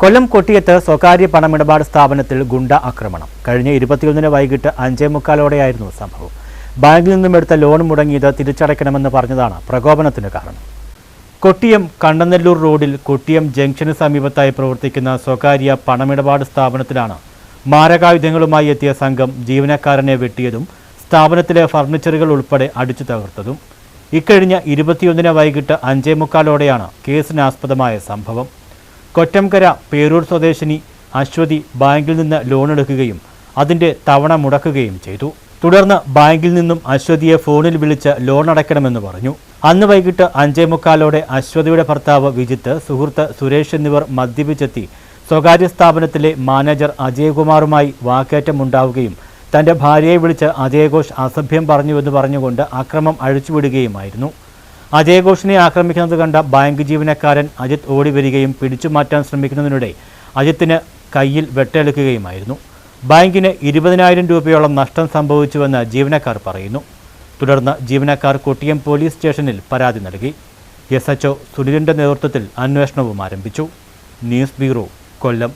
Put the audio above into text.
കൊല്ലം കൊട്ടിയത്ത് സ്വകാര്യ പണമിടപാട് സ്ഥാപനത്തിൽ ഗുണ്ട ആക്രമണം. കഴിഞ്ഞ ഇരുപത്തിയൊന്നിന് വൈകിട്ട് അഞ്ചേ മുക്കാലോടെയായിരുന്നു സംഭവം. ബാങ്കിൽ നിന്നും എടുത്ത ലോൺ മുടങ്ങിയത് തിരിച്ചടയ്ക്കണമെന്ന് പറഞ്ഞതാണ് പ്രകോപനത്തിന് കാരണം. കൊട്ടിയം കണ്ടനെല്ലൂർ റോഡിൽ കൊട്ടിയം ജംഗ്ഷന് സമീപത്തായി പ്രവർത്തിക്കുന്ന സ്വകാര്യ പണമിടപാട് സ്ഥാപനത്തിലാണ് മാരകായുധങ്ങളുമായി എത്തിയ സംഘം ജീവനക്കാരനെ വെട്ടിയതും സ്ഥാപനത്തിലെ ഫർണിച്ചറുകൾ ഉൾപ്പെടെ അടിച്ചു തകർത്തതും. ഇക്കഴിഞ്ഞ ഇരുപത്തിയൊന്നിന് വൈകിട്ട് അഞ്ചേ മുക്കാലോടെയാണ് കേസിനാസ്പദമായ സംഭവം. കൊറ്റംകര പേരൂർ സ്വദേശിനി അശ്വതി ബാങ്കിൽ നിന്ന് ലോൺ എടുക്കുകയും അതിന്റെ തവണ മുടക്കുകയും ചെയ്തു. തുടർന്ന് ബാങ്കിൽ നിന്നും അശ്വതിയെ ഫോണിൽ വിളിച്ച് ലോൺ അടയ്ക്കണമെന്ന് പറഞ്ഞു. അന്ന് വൈകിട്ട് അഞ്ചേ മുക്കാലോടെ അശ്വതിയുടെ ഭർത്താവ് വിജിത്ത് സുഹൃത്ത് സുരേഷ് എന്നിവർ മദ്യപിച്ചെത്തി. സ്വകാര്യ സ്ഥാപനത്തിലെ മാനേജർ അജയകുമാറുമായി വാക്കേറ്റമുണ്ടാവുകയും തന്റെ ഭാര്യയെ വിളിച്ച് അജയഘോഷ് അസഭ്യം പറഞ്ഞുവെന്ന് പറഞ്ഞുകൊണ്ട് അക്രമം അഴിച്ചുവിടുകയുമായിരുന്നു. അജയഘോഷിനെ ആക്രമിക്കുന്നത് കണ്ട ബാങ്ക് ജീവനക്കാരൻ അജിത് ഓടി വരികയും പിടിച്ചു മാറ്റാൻ ശ്രമിക്കുന്നതിനിടെ അജിത്തിന് കയ്യിൽ വെട്ടേൽക്കുകയുമായിരുന്നു. ബാങ്കിന് ഇരുപതിനായിരം രൂപയോളം നഷ്ടം സംഭവിച്ചുവെന്ന് ജീവനക്കാർ പറയുന്നു. തുടർന്ന് ജീവനക്കാർ കൊട്ടിയം പോലീസ് സ്റ്റേഷനിൽ പരാതി നൽകി. എസ് എച്ച് സുനിലിന്റെ നേതൃത്വത്തിൽ അന്വേഷണവും ആരംഭിച്ചു. News bureau Kollam.